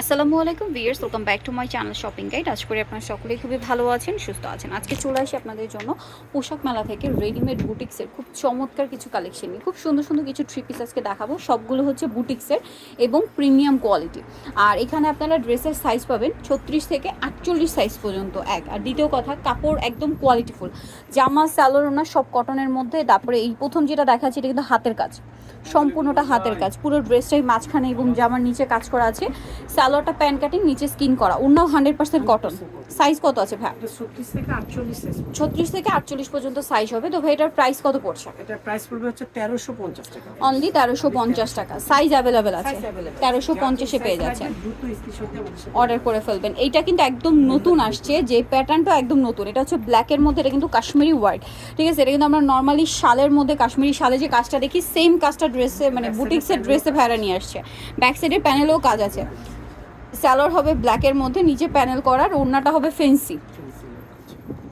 আসসালামু আলাইকুম viewers welcome back to my channel shopping guide. আজ করে আপনারা সকলেই খুবই ভালো আছেন, সুস্থ আছেন। আজকে চলে আসি আপনাদের জন্য পোশাক মেলা থেকে রেডিমেড বুটিক্সের খুব চমৎকার কিছু কালেকশন নিয়ে। খুব সুন্দর সুন্দর কিছু থ্রি পিস আজকে দেখাবো। সবগুলো হচ্ছে বুটিক্সের এবং প্রিমিয়াম কোয়ালিটি আর এখানে আপনারা ড্রেসের সাইজ পাবেন ছত্রিশ থেকে আটচল্লিশ সাইজ পর্যন্ত এক। আর দ্বিতীয় কথা, কাপড় একদম কোয়ালিটিফুল জামা স্যালোর ওনার সব কটনের মধ্যে, তারপরে এই প্রথম যেটা দেখাচ্ছি, এটা কিন্তু হাতের কাজ। সম্পূর্ণটা হাতের কাজ। পুরো ড্রেসটাই মাঝখানে এবং জামার নিচে কাজ করা আছে। স্যালোয়ারটা প্যান কাটিং নিচে স্কিন করা। অন্যও হান্ড্রেড পার্সেন্ট কটন সাইজ কত আছে ভাই? এটা 36 থেকে 48 ছত্রিশ থেকে আটচল্লিশ পর্যন্ত সাইজ হবে। তো ভাই এটার প্রাইস কত পড়ছে? এটা প্রাইস পড়বে হচ্ছে 1350 টাকা। অনলি তেরোশো পঞ্চাশ টাকা। সাইজ অ্যাভেলেবেল আছে। তেরোশো পঞ্চাশে পেয়ে সাথে অর্ডার করে ফেলবেন। এইটা কিন্তু একদম নতুন আসছে। যে প্যাটার্নটা একদম নতুন। এটা হচ্ছে ব্ল্যাকের মধ্যে এটা কিন্তু কাশ্মীরি হোয়াইট ঠিক আছে? এটা কিন্তু আমরা নর্মালি শালের মধ্যে কাশ্মীরি শালে যে কাজটা দেখি সেম কাজটা ড্রেসে মানে বুটিক্সের ড্রেসে ভেড়া নিয়ে আসছে। ব্যাক সাইডের প্যানেলেও কাজ আছে। স্যালোর হবে ব্ল্যাকের মধ্যে নিচে প্যানেল করার ওড়নাটা হবে ফেন্সি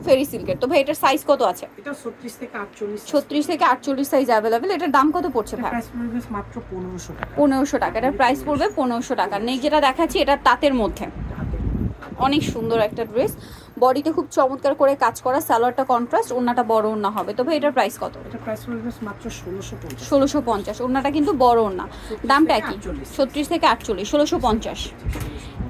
ফেরি সিল্কের তো ভাই এটার সাইজ কত আছে? এটা 36 থেকে 48 ছত্রিশ থেকে আটচল্লিশ সাইজ अवेलेबल এটার দাম কত পড়ছে ভাই? প্রাইস পড়বে মাত্র 1500 টাকা। 1500 টাকা। এটা প্রাইস পড়বে 1500 টাকা। নেই যেটা দেখাচ্ছি এটা তাঁতের মধ্যে। অনেক সুন্দর একটা ড্রেস বডিতে খুব চমৎকার করে কাজ করা সালোয়ারটা কন্ট্রাস্ট ওড়নাটা বড় ওড়না হবে। তবে এটার প্রাইস কত? এটা প্রাইস মাত্র 1650 ষোলোশো পঞ্চাশ। ওড়নাটা কিন্তু বড় ওড়না। দামটা কি 48 ছত্রিশ থেকে আটচল্লিশ ষোলোশো পঞ্চাশ।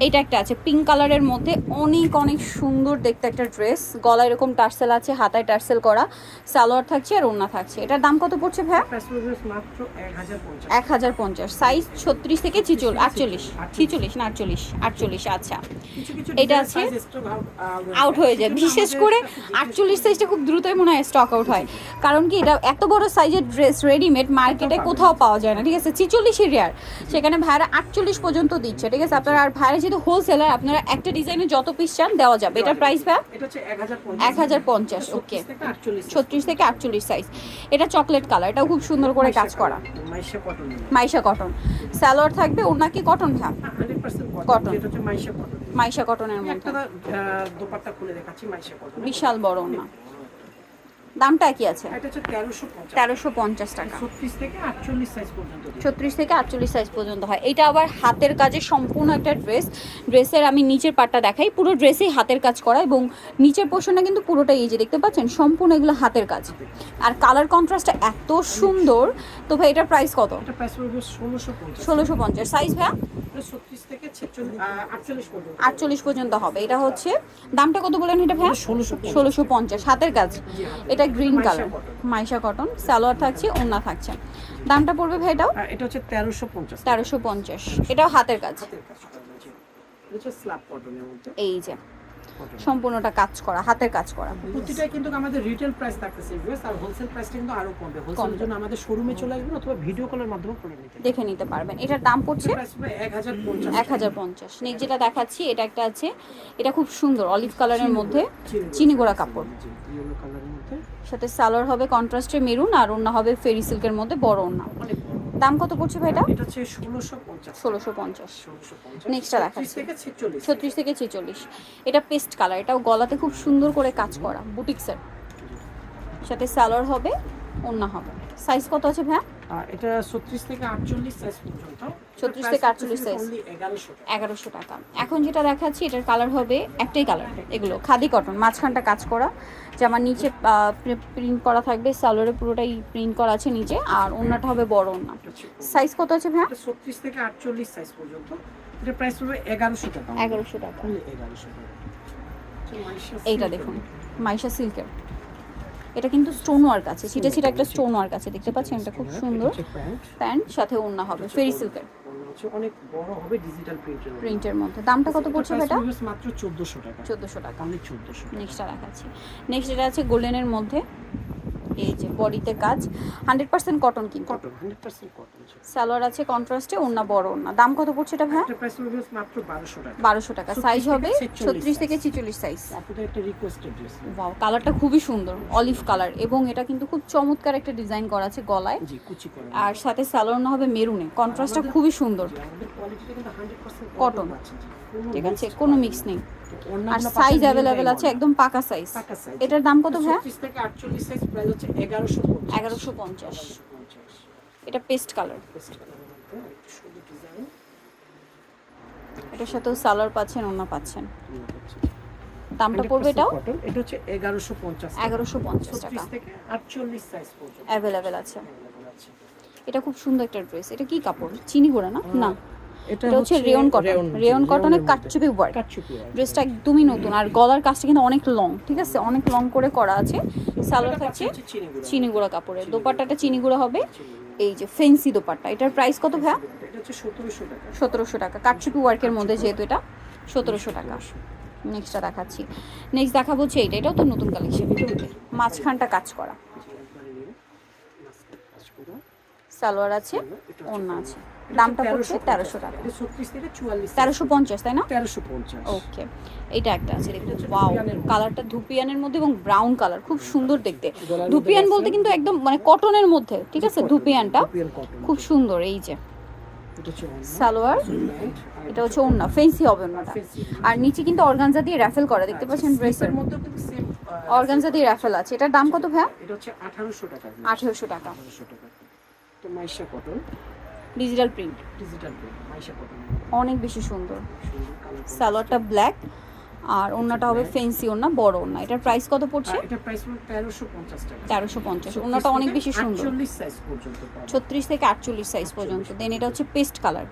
এইটা একটা আছে পিঙ্ক কালারের মধ্যে অনেক অনেক সুন্দর দেখতে একটা ড্রেস গলায় এরকম টার্সেল আছে হাতায় টার্সেল করা। সালোয়ার থাকছে আর ওড়না থাকছে। এটার দাম কত পড়ছে 1050 এক হাজার পঞ্চাশ। সাইজ ছত্রিশ থেকে ছিচল আটচল্লিশ। ছিচল্লিশ না আটচল্লিশ? আটচল্লিশ আচ্ছা। এটা আছে। আউট হয়ে যায়। বিশেষ করে আটচল্লিশ সাইজটা খুব দ্রুতই মনে হয় স্টক আউট হয়। কারণ কি এটা এত বড় সাইজের ড্রেস রেডিমেড মার্কেটে কোথাও পাওয়া যায় না। ঠিক আছে? ছিচল্লিশই রেয়ার সেখানে ভাইরা আটচল্লিশ পর্যন্ত দিচ্ছে। ঠিক আছে? আপনারা আর ভাইরা যেহেতু হোলসেলার আপনারা একটা ডিজাইনে যত পিস চান দেওয়া যাবে। এটার প্রাইস ভাই এটা হচ্ছে 1050 এক হাজার পঞ্চাশ ওকে 36 থেকে 48 ছত্রিশ থেকে আটচল্লিশ সাইজ এটা চকলেট কালার এটাও খুব সুন্দর করে কাজ করা। মাইশা কটন মাইশা কটন স্যালোয়ার থাকবে ওর নাকি কটন 100% কটন এটা হচ্ছে মাইশা কটন মাইশা কটনের মধ্যে। একটা দোপাট্টা খুলে দেখাচ্ছি মাইশা কটন বিশাল বড় না দামটা কি আছে। এটা হচ্ছে 1350 তেরোশো পঞ্চাশ টাকা। 36 থেকে 48 সাইজ পর্যন্ত দিই। ছত্রিশ থেকে আটচল্লিশ সাইজ পর্যন্ত হয়। এটা আবার হাতের কাজে সম্পূর্ণ একটা ড্রেস ড্রেসের আমি নিচের পাটটা দেখাই। পুরো ড্রেসেই হাতের কাজ করা এবং নিচের পোর্শনটা কিন্তু পুরোটাই এই যে দেখতে পাচ্ছেন সম্পূর্ণ এগুলো হাতের কাজ। আর কালার কন্ট্রাস্টটা এত সুন্দর। তো ভাই এটার প্রাইস কত? এটা প্রাইস পড়বে 1650 ষোলোশো পঞ্চাশ। সাইজ ভাইয়া? এটা 36 থেকে 46 48 পর্যন্ত। আটচল্লিশ পর্যন্ত হবে। এটা হচ্ছে দামটা কত বলেন এটা ভাইয়া? 1650 ষোলোশো পঞ্চাশ। হাতের কাজ। এটা green colour Maisha cotton salwar থাকছে ওড়না থাকছে। দামটা পড়বে ভাই এটাও এটা হচ্ছে 1350 তেরোশো পঞ্চাশ। এটাও হাতের কাজ। এটা এই যে। সম্পূর্ণটা কাজ করা হাতের কাজ করা। প্রতিটাই কিন্তু আমাদের রিটেল প্রাইস থাকতেছে ভিউয়ার্স আর হোলসেল প্রাইসটা কিন্তু আরও কমবে। হোলসেলের জন্য আমাদের শোরুমে চলে আসবেন অথবা ভিডিও কলের মাধ্যমে করে নিতে দেখে নিতে পারবেন। এটার দাম পড়ছে প্রাইস পড়বে 1050 এক হাজার পঞ্চাশ। নেক্সট যেটা দেখাচ্ছি এটা একটা আছে এটা খুব সুন্দর অলিভ কালারের মধ্যে চিনি গোড়া। কাপড়। ইয়েলো কালারের মধ্যে। সাথে সালোয়ার হবে কন্ট্রাস্টে মেরুন আর ওড়না হবে ফেরি সিল্কের মধ্যে বড় বড়। দাম কত পড়ছে ভাইটা এটা? হচ্ছে 1650 ষোলোশো পঞ্চাশ। 1650 পঞ্চাশ। টা দেখাচ্ছি। 36 থেকে 46 ছত্রিশ থেকে ছেচল্লিশ। এটা পেস্ট কালার। এটাও গলাতে খুব সুন্দর করে কাজ করা বুটিক্সের। সাথে সালোয়ার হবে। ওড়না হবে। সাইজ কত আছে ভাই এটা 36 থেকে 48 সাইজ পর্যন্ত। 36 থেকে 48 size। only 1100 টাকা। এখন যেটা দেখাচ্ছি এটার কালার হবে একটাই কালার এগুলো খাদি কটন মাঝখানটা কাজ করা। জামার নিচে প্রিন্ট করা থাকবে সালোয়ারে পুরোটাই প্রিন্ট করা আছে নিচে। আর ওড়নাটা হবে বড় ওড়না। সাইজ কত আছে ভাইয়া? 36 থেকে 48 সাইজ পর্যন্ত। এটা প্রাইস পড়বে 1100 টাকা। এগারোশো টাকা। 1100 টাকা। এইটা দেখুন মাইশা সিল্কের এটা কিন্তু স্টোন ওয়ার্ক আছে। ছিটে ছিটে একটা স্টোন ওয়ার্ক আছে দেখতে পাচ্ছেন? এটা খুব সুন্দর। প্যান্ট সাথে ওড়না হবে ফেরি সিল্কের অনেক বড় হবে ডিজিটাল প্রিন্টের প্রিন্টের মধ্যে। দামটা কত পড়ছে এটা মাত্র 1400 টাকা। চোদ্দোশো টাকা। অনলি 1400 নেক্সটটা দেখাচ্ছি নেক্সট এটা আছে গোল্ডেনের মধ্যে। এই যে বডিতে কাজ হান্ড্রেড পার্সেন্ট কটন কিন্তু। কটন 100% কটন সালোয়ার আছে কন্ট্রাস্টে ওড়না বড় ওড়না। দাম কত পড়ছে এটা ভাই এটা প্রাইস পড়বে মাত্র 1200 টাকা। বারোশো টাকা। সাইজ হবে ছত্রিশ থেকে ছিচল্লিশ সাইজ ওয়াও কালারটা খুবই সুন্দর অলিভ কালার এবং এটা কিন্তু খুব চমৎকার একটা ডিজাইন করা আছে গলায়। আর সাথে সালোয়ার হবে মেরুনে। কন্ট্রাস্টটা খুবই সুন্দর। আমাদের কোয়ালিটিটা কিন্তু 100% Cotton। আছে ঠিক আছে কোনো মিক্স নেই আর সাইজ অ্যাভেলেবেল আছে একদম পাকা সাইজ এটার দাম কত ভাই 36 থেকে 48 সাইজ প্রাইস হচ্ছে 1150 এগারোশো পঞ্চাশ। 1150 এটা পেস্ট কালার। এটার সাথেও সালোয়ার পাচ্ছেন ওনা পাচ্ছেন। দামটা পড়বে এটাও? এটা হচ্ছে এগারোশো পঞ্চাশ এগারোশো পঞ্চাশ টাকা। থেকে সাইজ পর্যন্ত। আছে। এটা খুব সুন্দর একটা ড্রেস এটা কি কাপড়? চিনি গোড়া না? না। এটা এটা হচ্ছে রেয়ন কটন। রেয়ন কটনের কাটচুপি ওয়ার্ক কাটচুপি। ড্রেসটা একদমই নতুন। আর গলার কাজটা কিন্তু অনেক লং ঠিক আছে? অনেক লং করে করা আছে। সালোয়ার এটা থাকছে হচ্ছে চিনি গুঁড়া। কাপড়ের। দোপাট্টাটা চিনি গুঁড়া হবে। এই যে ফেন্সি দোপাট্টা। এটার প্রাইস কত ভাইয়া? এটা হচ্ছে সতেরোশো টাকা। কাটচুপি ওয়ার্কের মধ্যে যেহেতু এটা সতেরোশো টাকা। নেক্সটটা দেখাচ্ছি। নেক্সট দেখাবো হচ্ছে এইটা। এটাও তো নতুন কালেকশন মাঝখানটা কাজ করা। সালোয়ার আছে ওড়না আছে। দামটা পড়ছে তেরোশো টাকা। তেরোশো পঞ্চাশ তাই না? তেরোশো পঞ্চাশ। ওকে এটা একটা আছে দেখুন ওয়াও কালারটা ধুপিয়ানের মধ্যে এবং ব্রাউন কালার খুব সুন্দর দেখতে। ধুপিয়ান বলতে কিন্তু একদম মানে কটনের মধ্যে ঠিক আছে ধুপিয়ানটা। খুব সুন্দর এই যে। সালোয়ার এটা হচ্ছে ওড়না ফেন্সি হবে ওড়নাটা। আর নিচে কিন্তু অর্গানজা দিয়ে র্যাফেল করা দেখতে পাচ্ছেন ড্রেসের মধ্যেও কিন্তু সেম অর্গানজা দিয়ে র্যাফেল আছে। এটার দাম কত ভাইয়া? এটা হচ্ছে আঠারোশো টাকা। আঠেরোশো টাকা। আঠারোশো টাকা। তো Maisha cotton. Digital print digital cotton অনেক বেশি সুন্দর। সালোয়ারটা ব্ল্যাক আর ওড়নাটা হবে ফেন্সি ওড়না বড় ওড়না। এটার প্রাইস কত পড়ছে? এটা প্রাইস হলো তেরোশো পঞ্চাশ টাকা। 1350 ওন্নাটা অনেক বেশি সুন্দর। 36 সাইজ পর্যন্ত পাবেন। ছত্রিশ থেকে আটচল্লিশ সাইজ পর্যন্ত। দেন এটা হচ্ছে পেস্ট কালার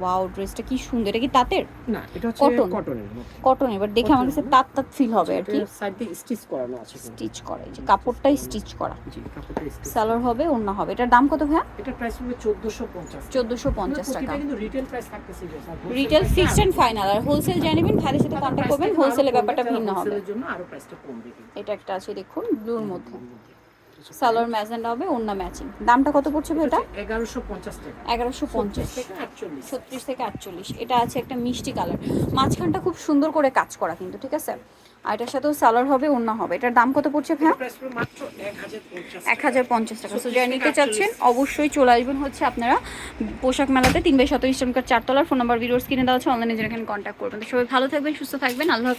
ওয়াও ড্রেসটা কি সুন্দর। এটা কি তাঁতের? না এটা হচ্ছে? কটনের কটন এবার দেখে আমার কাছে তাঁত তাঁত ফিল হবে আর কি। সাইড দিয়ে স্টিচ করানো আছে স্টিচ করা এই যে কাপড়টাই স্টিচ করা। জি কাপড়টা স্টিচ সালোয়ার হবে ওড়না হবে। এটার দাম কত ভাইয়া? এটা প্রাইস হবে চোদ্দোশো পঞ্চাশ চোদ্দোশো পঞ্চাশ টাকা। কিন্তু রিটেল প্রাইস থাকতেছে রিটেল ফিক্সড অ্যান্ড ফাইনাল আর হোলসেল জেনে নেবেন ভাইয়ের সাথে price করবেন হোলসেলের ব্যাপারটা ভিন্ন হবে। এর জন্য আরও প্রাইসটা কিন্তু। এটা একটা আছে দেখুন ব্লুর মধ্যে। সালোয়ার ম্যাজেন্ডা হবে ওড়না ম্যাচিং দামটা কত পড়ছে এটা এগারোশো পঞ্চাশ টাকা। এগারোশো পঞ্চাশ। থেকে আটচল্লিশ। ছত্রিশ থেকে আটচল্লিশ। এটা আছে একটা মিষ্টি কালার মাঝখানটা খুব সুন্দর করে কাজ করা কিন্তু ঠিক আছে? আর এটার সাথেও সালোয়ার হবে ওড়না হবে। এটার দাম কত পড়ছে ভাইয়া? এক হাজার পঞ্চাশ টাকা। সো যারা নিতে চাচ্ছেন অবশ্যই চলে আসবেন হচ্ছে আপনারা পোশাক মেলাতে। তিন বাই সতেরো ইস্টার্ন কার্ড চারতলার ফোন নাম্বার ভিডিওস কিনে দেওয়া আছে অনলাইনে যেখানে কন্ট্যাক্ট করবেন। তো সবাই ভালো থাকবেন সুস্থ থাকবেন। আল্লাহ।